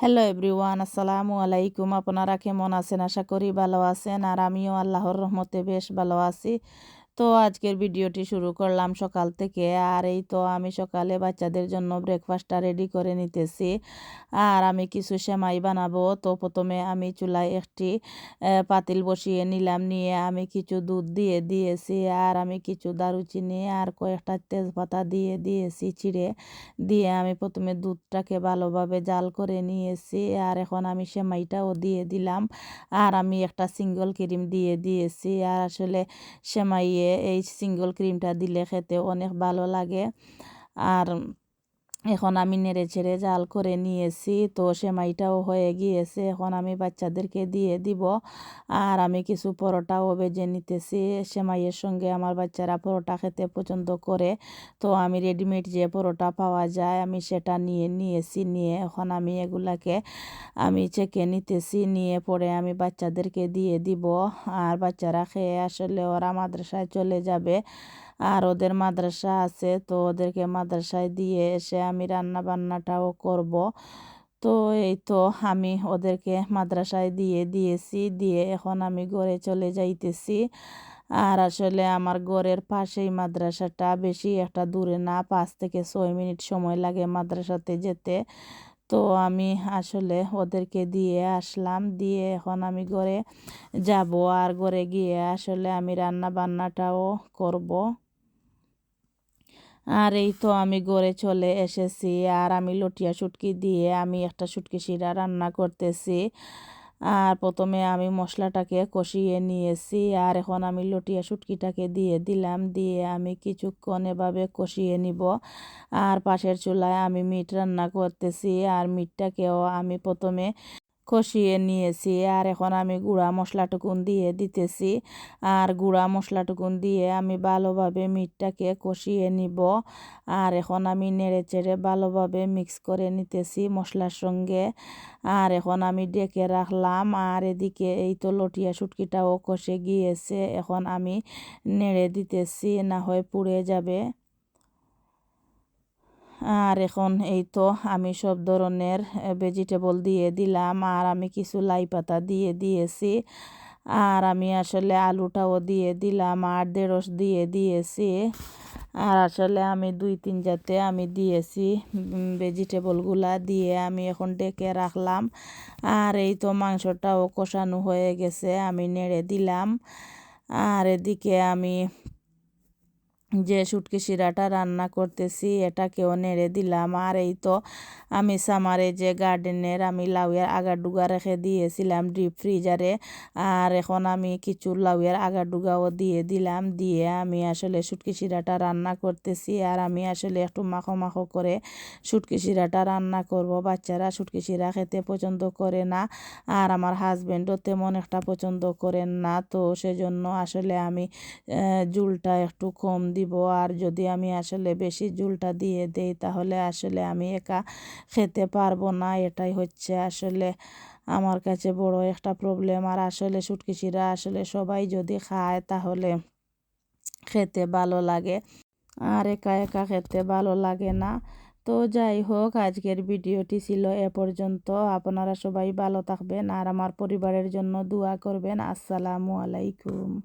Hello everyone আসসালামু আলাইকুম আপনারা কেমন আছেন আশা করি ভালো আছেন আর আমিও আল্লাহর রহমতে বেশ ভালো আছি তো আজকের ভিডিওটি শুরু করলাম সকাল থেকে। আর এই তো আমি সকালে বাচ্চাদের জন্য ব্রেকফাস্টটা রেডি করে নিতেছি। আর আমি কিছু সেমাই বানাবো। তো প্রথমে আমি চুলায় একটি পাতিল বসিয়ে নিলাম। নিয়ে আমি কিছু দুধ দিয়ে দিয়েছি। আর আমি কিছু দারুচিনি আর কয়েকটা তেজপাতা দিয়ে দিয়েছি চিড়ে দিয়ে আমি প্রথমে দুধটাকে ভালোভাবে জাল করে নিয়েছি। আর এখন আমি সেমাইটাও দিয়ে দিলাম। আর আমি একটা সিঙ্গল ক্রিম দিয়ে দিয়েছি। আর আসলে সেমাইয়ে এই সিঙ্গল ক্রিমটা দিলে খেতে অনেক ভালো লাগে। আর এখন আমি নেড়ে ছেড়ে জাল করে নিয়েছি। তো সেমাইটাও হয়ে গিয়েছে। এখন আমি বাচ্চাদেরকে দিয়ে দিব। আর আমি কিছু পরোটাও ভেজে নিতেছি। সেমাইয়ের সঙ্গে আমার বাচ্চারা পরোটা খেতে পছন্দ করে। তো আমি রেডিমেড যে পরোটা পাওয়া যায়, আমি সেটা নিয়ে, নিয়েছি। নিয়ে এখন আমি এগুলাকে আমি চেকে নিতেছি। নিয়ে পরে আমি বাচ্চাদেরকে দিয়ে দিব। আর বাচ্চারা খেয়ে আসলে ওরা মাদ্রাসায় চলে যাবে। আর ওদের মাদ্রাসা আছে, তো ওদেরকে মাদ্রাসায় দিয়ে এসে আমি রান্না বান্নাটাও করব। তো এই তো আমি ওদেরকে মাদ্রাসায় দিয়ে দিয়েছি, দিয়ে এখন আমি ঘরে চলে যাইতেছি। আর আসলে আমার ঘরের পাশেই মাদ্রাসাটা, বেশি একটা দূরে না, পাঁচ থেকে ছয় মিনিট সময় লাগে মাদ্রাসাতে যেতে। তো আমি আসলে ওদেরকে দিয়ে আসলাম, দিয়ে এখন আমি ঘরে যাব। আর ঘরে গিয়ে আসলে আমি রান্না বান্নাটাও করব। আর এই তো আমি গড়ে চলে এসেছি আর আমি লটিয়া শুটকি দিয়ে আমি একটা শুটকি শিরা রান্না করতেছি। আর প্রথমে আমি মশলাটাকে কষিয়ে নিয়েছি আর এখন আমি লটিয়া শুটকিটাকে দিয়ে দিলাম, দিয়ে আমি কিছুক্ষণ এভাবে কষিয়ে নিব। আর পাশের চুলায় আমি মিট রান্না করতেছি আর মিটটাকেও আমি প্রথমে কষিয়ে নিয়েছি আর এখন আমি গুঁড়া মশলাটুকুন দিয়ে দিতেছি। আর গুঁড়া মশলাটুকুন দিয়ে আমি ভালোভাবে মিটটাকে কষিয়ে নিব। আর এখন আমি নেড়ে চেড়ে ভালোভাবে মিক্স করে নিতেছি মশলার সঙ্গে। আর এখন আমি ডেকে রাখলাম আর এদিকে এই তো লটিয়া শুটকিটাও কষে গিয়েছে। এখন আমি নেড়ে দিতেছি, না হয় পুড়ে যাবে। আর এখন এই তো আমি সব ধরনের ভেজিটেবল দিয়ে দিলাম, আর আমি কিছু লাই পাতা দিয়ে দিয়েছি। আর আমি আসলে আলুটাও দিয়ে দিলাম, আর দেড়স দিয়ে দিয়েছি। আর আসলে আমি দুই তিন জাতে আমি দিয়েছি ভেজিটেবলগুলা দিয়ে আমি এখন ডেকে রাখলাম। আর এই তো মাংসটাও কষানো হয়ে গেছে, আমি নেড়ে দিলাম। আর এদিকে আমি যে শুটকি শিরাটা রান্না করতেছি এটাকেও নেড়ে দিলাম। আর এই তো আমি সামারে যে গার্ডেনের আমি লাউয়ের আগার ডুগা রেখে দিয়েছিলাম ডিপ ফ্রিজারে আর এখন আমি কিছু লাউয়ের আগার ডুগাও দিয়ে দিলাম। দিয়ে আমি আসলে শুটকি শিরাটা রান্না করতেছি, আর আমি আসলে একটু মাখো মাখো করে শুটকি শিরাটা রান্না করব। বাচ্চারা শুটকি শিরা খেতে পছন্দ করে না, আর আমার হাজব্যান্ডও তেমন একটা পছন্দ করেন না। তো সেজন্য আসলে আমি জুলটা একটু কম দিব। আর যদি আমি আসলে বেশি জুলটা দিয়ে দেই, তাহলে আসলে আমি একা খেতে পারব না। এটাই হচ্ছে আসলে আমার কাছে বড় একটা প্রবলেম আর আসলে সুটকিসিরা আসলে সবাই যদি খায়, তাহলে খেতে ভালো লাগে। আর একা একা খেতে ভালো লাগে না। তো যাই হোক, আজকের ভিডিওটি ছিল এ পর্যন্ত। আপনারা সবাই ভালো থাকবেন। আর আমার পরিবারের জন্য দোয়া করবেন। আসসালামু আলাইকুম।